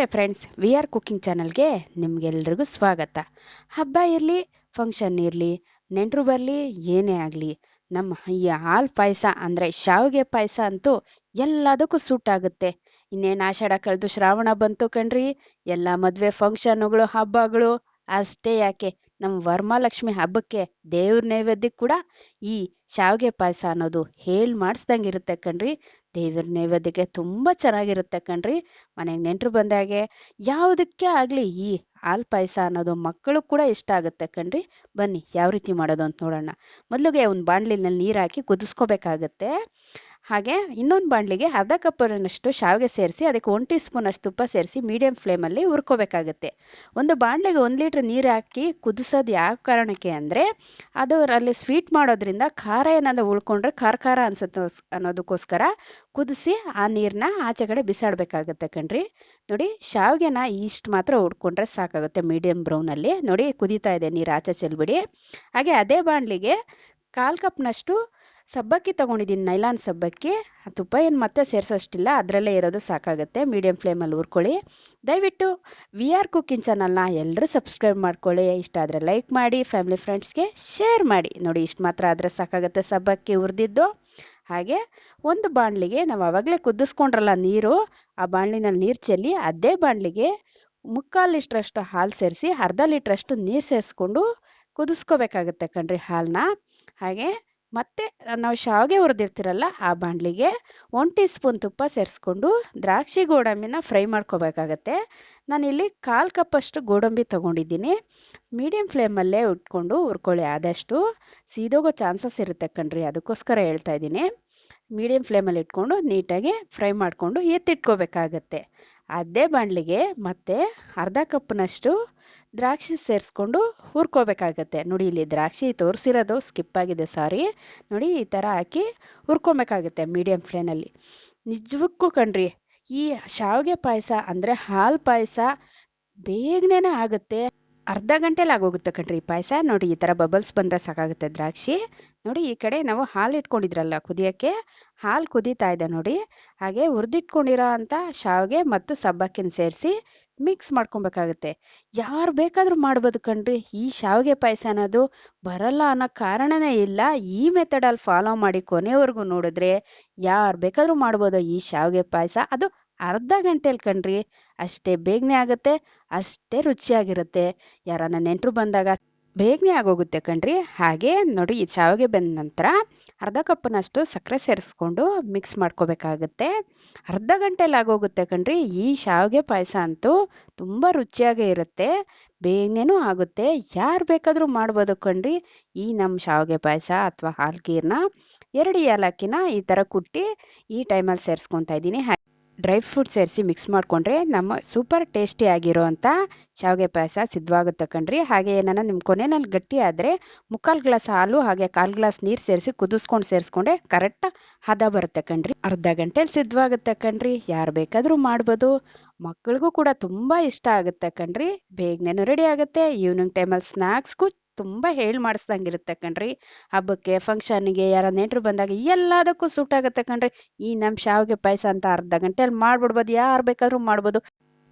ನಮಸ್ತೆ friends we are cooking ಚಾನಲ್ಗೆ ನಿಮ್ಗೆಲ್ರಿಗೂ ಸ್ವಾಗತ. ಹಬ್ಬ ಇರಲಿ ಫಂಕ್ಷನ್ ಇರಲಿ, ನೆಂಟರು ಬರಲಿ, ಏನೇ ಆಗಲಿ, ನಮ್ಮ ಈ ಹಾಲು ಪಾಯಸ ಅಂದರೆ ಶಾವಿಗೆ ಪಾಯಸ ಅಂತೂ ಎಲ್ಲದಕ್ಕೂ ಸೂಟ್ ಆಗುತ್ತೆ. ಇನ್ನೇನು ಆಷಾಢ ಕಳೆದು ಶ್ರಾವಣ ಬಂತು ಕಣ್ರಿ, ಎಲ್ಲ ಮದುವೆ ಫಂಕ್ಷನ್ಗಳು ಹಬ್ಬಗಳು ಅಷ್ಟೇ ಯಾಕೆ? ನಮ್ಮ ವರ್ಮಾಲಕ್ಷ್ಮಿ ಹಬ್ಬಕ್ಕೆ ದೇವ್ರ ನೈವೇದ್ಯಕ್ಕೆ ಕೂಡ ಈ ಶಾವಿಗೆ ಪಾಯಸ ಅನ್ನೋದು ಹೇಳಿ ಮಾಡಿಸ್ದಂಗೆ ಇರುತ್ತೆ ಕಣ್ರಿ. ದೇವ್ರ ನೈವೇದ್ಯಕ್ಕೆ ತುಂಬ ಚೆನ್ನಾಗಿರುತ್ತೆ ಕಣ್ರಿ. ಮನೆಗೆ ನೆಂಟರು ಬಂದಾಗೆ ಯಾವುದಕ್ಕೆ ಆಗಲಿ ಈ ಹಾಲು ಪಾಯಸ ಅನ್ನೋದು ಮಕ್ಕಳು ಕೂಡ ಇಷ್ಟ ಆಗುತ್ತೆ ಕಣ್ರಿ. ಬನ್ನಿ, ಯಾವ ರೀತಿ ಮಾಡೋದು ಅಂತ ನೋಡೋಣ. ಮೊದಲಿಗೆ ಒಂದು ಬಾಣಲಿನಲ್ಲಿ ನೀರು ಹಾಕಿ ಕುದಿಸ್ಕೋಬೇಕಾಗತ್ತೆ. ಹಾಗೆ ಇನ್ನೊಂದು ಬಾಣಲಿಗೆ ಅರ್ಧ ಕಪ್ಪರನ್ನಷ್ಟು ಶಾವಿಗೆ ಸೇರಿಸಿ, ಅದಕ್ಕೆ ಒನ್ ಟೀ ಸ್ಪೂನ್ ಅಷ್ಟು ತುಪ್ಪ ಸೇರಿಸಿ ಮೀಡಿಯಂ ಫ್ಲೇಮಲ್ಲಿ ಹುರ್ಕೋಬೇಕಾಗುತ್ತೆ. ಒಂದು ಬಾಣಲಿಗೆ ಒಂದು ಲೀಟ್ರ್ ನೀರು ಹಾಕಿ ಕುದಿಸೋದು ಯಾವ ಕಾರಣಕ್ಕೆ ಅಂದರೆ ಅದು ಅಲ್ಲಿ ಸ್ವೀಟ್ ಮಾಡೋದ್ರಿಂದ ಖಾರ ಏನಾದರೂ ಉಳ್ಕೊಂಡ್ರೆ ಖಾರ ಖಾರ ಅನ್ಸುತ್ತೆ ಅನ್ನೋದಕ್ಕೋಸ್ಕರ ಕುದಿಸಿ ಆ ನೀರನ್ನ ಆಚೆ ಕಡೆ ಬಿಸಾಡಬೇಕಾಗುತ್ತೆ ಕಣ್ರಿ. ನೋಡಿ, ಶಾವಿಗೆನ ಇಷ್ಟು ಮಾತ್ರ ಉಡ್ಕೊಂಡ್ರೆ ಸಾಕಾಗುತ್ತೆ ಮೀಡಿಯಂ ಬ್ರೌನಲ್ಲಿ ನೋಡಿ, ಕುದೀತಾ ಇದೆ ನೀರು ಆಚೆ ಚೆಲ್ಬಿಡಿ. ಹಾಗೆ ಅದೇ ಬಾಣಲಿಗೆ ಕಾಲು ಕಪ್ನಷ್ಟು ಸಬ್ಬಕ್ಕಿ ತಗೊಂಡಿದ್ದೀನಿ ನೈಲಾನ್ ಸಬ್ಬಕ್ಕಿ. ತುಪ್ಪ ಏನು ಮತ್ತೆ ಸೇರಿಸೋಷ್ಟಿಲ್ಲ, ಅದರಲ್ಲೇ ಇರೋದು ಸಾಕಾಗುತ್ತೆ. ಮೀಡಿಯಂ ಫ್ಲೇಮಲ್ಲಿ ಹುರ್ಕೊಳ್ಳಿ. ದಯವಿಟ್ಟು ವಿ ಆರ್ ಕುಕಿಂಗ್ ಚಾನಲ್ನ ಎಲ್ಲರೂ ಸಬ್ಸ್ಕ್ರೈಬ್ ಮಾಡ್ಕೊಳ್ಳಿ. ಇಷ್ಟ ಆದರೆ ಲೈಕ್ ಮಾಡಿ ಫ್ಯಾಮಿಲಿ ಫ್ರೆಂಡ್ಸ್ಗೆ ಶೇರ್ ಮಾಡಿ. ನೋಡಿ, ಇಷ್ಟು ಮಾತ್ರ ಆದರೆ ಸಾಕಾಗುತ್ತೆ ಸಬ್ಬಕ್ಕಿ ಹುರಿದಿದ್ದು. ಹಾಗೆ ಒಂದು ಬಾಣಲಿಗೆ ನಾವು ಆವಾಗಲೇ ಕುದಿಸ್ಕೊಂಡ್ರಲ್ಲ ನೀರು, ಆ ಬಾಣಲಿನಲ್ಲಿ ನೀರು ಚೆಲ್ಲಿ ಅದೇ ಬಾಣಲಿಗೆ ಮುಕ್ಕಾಲು ಲೀಟ್ರಷ್ಟು ಹಾಲು ಸೇರಿಸಿ, ಅರ್ಧ ಲೀಟ್ರಷ್ಟು ನೀರು ಸೇರಿಸ್ಕೊಂಡು ಕುದಿಸ್ಕೋಬೇಕಾಗುತ್ತೆ ಕಣ್ರಿ ಹಾಲನ್ನ ಹಾಗೆ ಮತ್ತೆ ನಾವು ಶಾವಿಗೆ ಹುರಿದಿರ್ತೀರಲ್ಲ ಆ ಬಾಣಲಿಗೆ ಒನ್ ಟೀ ಸ್ಪೂನ್ ತುಪ್ಪ ಸೇರಿಸ್ಕೊಂಡು ದ್ರಾಕ್ಷಿ ಗೋಡಂಬಿನ ಫ್ರೈ ಮಾಡ್ಕೋಬೇಕಾಗತ್ತೆ. ನಾನಿಲ್ಲಿ ಕಾಲು ಕಪ್ಪಷ್ಟು ಗೋಡಂಬಿ ತೊಗೊಂಡಿದ್ದೀನಿ. ಮೀಡಿಯಂ ಫ್ಲೇಮಲ್ಲೇ ಉಟ್ಕೊಂಡು ಹುರ್ಕೊಳ್ಳಿ ಆದಷ್ಟು. ಸೀದೋಗೋ ಚಾನ್ಸಸ್ ಇರುತ್ತೆ ಕಣ್ರಿ, ಅದಕ್ಕೋಸ್ಕರ ಹೇಳ್ತಾ ಇದ್ದೀನಿ. ಮೀಡಿಯಂ ಫ್ಲೇಮಲ್ಲಿ ಇಟ್ಕೊಂಡು ನೀಟಾಗಿ ಫ್ರೈ ಮಾಡಿಕೊಂಡು ಎತ್ತಿಟ್ಕೋಬೇಕಾಗತ್ತೆ. ಅದೇ ಬಾಣಲಿಗೆ ಮತ್ತೆ ಅರ್ಧ ಕಪ್ನಷ್ಟು ದ್ರಾಕ್ಷಿ ಸೇರಿಸ್ಕೊಂಡು ಹುರ್ಕೋಬೇಕಾಗತ್ತೆ. ನೋಡಿ, ಇಲ್ಲಿ ದ್ರಾಕ್ಷಿ ತೋರಿಸಿರೋದು ಸ್ಕಿಪ್ ಆಗಿದೆ, ಸಾರಿ. ನೋಡಿ, ಈ ಥರ ಹಾಕಿ ಹುರ್ಕೊಬೇಕಾಗತ್ತೆ ಮೀಡಿಯಂ ಫ್ಲೇಮಲ್ಲಿ. ನಿಜಕ್ಕೂ ಕಣ್ರಿ, ಈ ಶಾವಿಗೆ ಪಾಯಸ ಅಂದರೆ ಹಾಲು ಪಾಯಸ ಬೇಗನೆ ಆಗುತ್ತೆ. ಅರ್ಧ ಗಂಟೆಲಿ ಆಗೋಗುತ್ತೆ ಕಣ್ರಿ ಪಾಯಸ. ನೋಡಿ, ಈ ಥರ ಬಬಲ್ಸ್ ಬಂದರೆ ಸಾಕಾಗುತ್ತೆ ದ್ರಾಕ್ಷಿ. ನೋಡಿ, ಈ ಕಡೆ ನಾವು ಹಾಲು ಇಟ್ಕೊಂಡಿದ್ರಲ್ಲ ಕುದಿಯೋಕ್ಕೆ, ಹಾಲು ಕುದೀತಾ ಇದೆ ನೋಡಿ. ಹಾಗೆ ಹುರಿದಿಟ್ಕೊಂಡಿರೋ ಅಂಥ ಶಾವಿಗೆ ಮತ್ತು ಸಬ್ಬಕ್ಕಿನ ಸೇರಿಸಿ ಮಿಕ್ಸ್ ಮಾಡ್ಕೊಬೇಕಾಗುತ್ತೆ. ಯಾರು ಬೇಕಾದರೂ ಮಾಡ್ಬೋದು ಕಣ್ರಿ. ಈ ಶಾವಿಗೆ ಪಾಯಸ ಅನ್ನೋದು ಬರಲ್ಲ ಅನ್ನೋ ಕಾರಣನೇ ಇಲ್ಲ. ಈ ಮೆಥಡಲ್ಲಿ ಫಾಲೋ ಮಾಡಿ ಕೊನೆವರೆಗೂ ನೋಡಿದ್ರೆ ಯಾರು ಬೇಕಾದರೂ ಮಾಡ್ಬೋದು ಈ ಶಾವಿಗೆ ಪಾಯಸ. ಅದು ಅರ್ಧ ಗಂಟೆಯಲ್ಲಿ ಕಣ್ರಿ ಅಷ್ಟೇ ಬೇಗನೆ ಆಗುತ್ತೆ, ಅಷ್ಟೇ ರುಚಿಯಾಗಿರುತ್ತೆ. ಯಾರನ್ನ ನೆಂಟರು ಬಂದಾಗ ಬೇಗನೆ ಆಗೋಗುತ್ತೆ ಕಣ್ರಿ. ಹಾಗೆ ನೋಡಿ ಈ ಶಾವಿಗೆ ಬಂದ ನಂತರ ಅರ್ಧ ಕಪ್ನಷ್ಟು ಸಕ್ಕರೆ ಸೇರಿಸ್ಕೊಂಡು ಮಿಕ್ಸ್ ಮಾಡ್ಕೋಬೇಕಾಗುತ್ತೆ. ಅರ್ಧ ಗಂಟೆಲಿ ಆಗೋಗುತ್ತೆ ಕಣ್ರಿ. ಈ ಶಾವಿಗೆ ಪಾಯಸ ಅಂತೂ ತುಂಬ ರುಚಿಯಾಗೇ ಇರುತ್ತೆ, ಬೇಗನೆನೂ ಆಗುತ್ತೆ. ಯಾರು ಬೇಕಾದರೂ ಮಾಡ್ಬೋದು ಕಣ್ರಿ. ಈ ನಮ್ಮ ಶಾವಿಗೆ ಪಾಯಸ ಅಥವಾ ಹಾಲ್ಗೀರ್ನ ಎರಡು ಏಲಕ್ಕಿನ ಈ ಥರ ಕುಟ್ಟಿ ಈ ಟೈಮಲ್ಲಿ ಸೇರಿಸ್ಕೊತಾ ಇದ್ದೀನಿ. ಡ್ರೈ ಫ್ರೂಟ್ ಸೇರಿಸಿ ಮಿಕ್ಸ್ ಮಾಡಿಕೊಂಡ್ರೆ ನಮ್ಮ ಸೂಪರ್ ಟೇಸ್ಟಿ ಅಂಥ ಶಾವಿಗೆ ಪಾಯಸ ಸಿದ್ಧವಾಗುತ್ತೆ ಕಣ್ರಿ. ಹಾಗೆ ಏನಾನ ನಿಮ್ಮ ಕೊನೆಯಲ್ಲಿ ಗಟ್ಟಿ ಆದರೆ ಮುಕ್ಕಾಲು ಗ್ಲಾಸ್ ಹಾಲು ಹಾಗೆ ಕಾಲು ಗ್ಲಾಸ್ ನೀರು ಸೇರಿಸಿ ಕುದಿಸ್ಕೊಂಡು ಸೇರಿಸ್ಕೊಂಡೆ ಕರೆಕ್ಟ್ ಹದ ಬರುತ್ತೆ ಕಣ್ರಿ. ಅರ್ಧ ಗಂಟೆಲಿ ಸಿದ್ಧವಾಗುತ್ತೆ ಕಣ್ರಿ. ಯಾರು ಬೇಕಾದರೂ ಮಾಡ್ಬೋದು. ಮಕ್ಕಳಿಗೂ ಕೂಡ ತುಂಬ ಇಷ್ಟ ಆಗುತ್ತೆ ಕಣ್ರಿ. ಬೇಗನೆ ರೆಡಿ ಆಗುತ್ತೆ. ಈವ್ನಿಂಗ್ ಟೈಮಲ್ಲಿ ಸ್ನ್ಯಾಕ್ಸ್ಗೂ ತುಂಬ ಹೇಳಿ ಮಾಡಿಸ್ದಂಗಿರುತ್ತೆ ಕಣ್ರಿ. ಹಬ್ಬಕ್ಕೆ ಫಂಕ್ಷನ್ಗೆ ಯಾರ ನೆಂಟರು ಬಂದಾಗ ಎಲ್ಲದಕ್ಕೂ ಸೂಟ್ ಆಗುತ್ತೆ ಕಣ್ರಿ. ಈ ನಮ್ಮ ಶಾವಿಗೆ ಪಾಯಸ ಅಂತ ಅರ್ಧ ಗಂಟೆಯಲ್ಲಿ ಮಾಡ್ಬಿಡ್ಬೋದು, ಯಾರು ಬೇಕಾದ್ರೂ ಮಾಡ್ಬೋದು.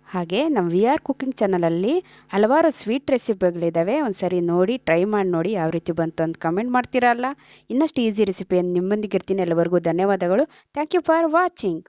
ಹಾಗೆ ನಮ್ಮ ವಿ ಆರ್ ಕುಕಿಂಗ್ ಚಾನಲಲ್ಲಿ ಹಲವಾರು ಸ್ವೀಟ್ ರೆಸಿಪಿಗಳಿದ್ದಾವೆ ಒಂದ್ಸರಿ ನೋಡಿ, ಟ್ರೈ ಮಾಡಿ ನೋಡಿ ಯಾವ ರೀತಿ ಬಂತು ಅಂತ ಕಮೆಂಟ್ ಮಾಡ್ತೀರಲ್ಲ. ಇನ್ನಷ್ಟು ಈಸಿ ರೆಸಿಪಿಯನ್ನು ನಿಮ್ಮೊಂದಿಗೆ ಇರ್ತೀನಿ ಎಲ್ಲವರೆಗೂ ಧನ್ಯವಾದಗಳು. Thank you for watching.